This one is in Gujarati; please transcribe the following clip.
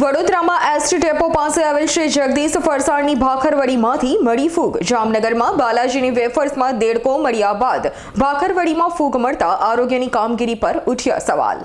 વડોદરામાં એસટી ડેપો પાસે આવેલ શ્રી જગદીશ ફરસાણની ભાખરવડીમાંથી મળી ફૂગ. જામનગરમાં બાલાજીની વેફર્સમાં દેડકો મળ્યા બાદ ભાખરવડીમાં ફૂગ મળતા આરોગ્યની કામગીરી પર ઉઠ્યા સવાલ.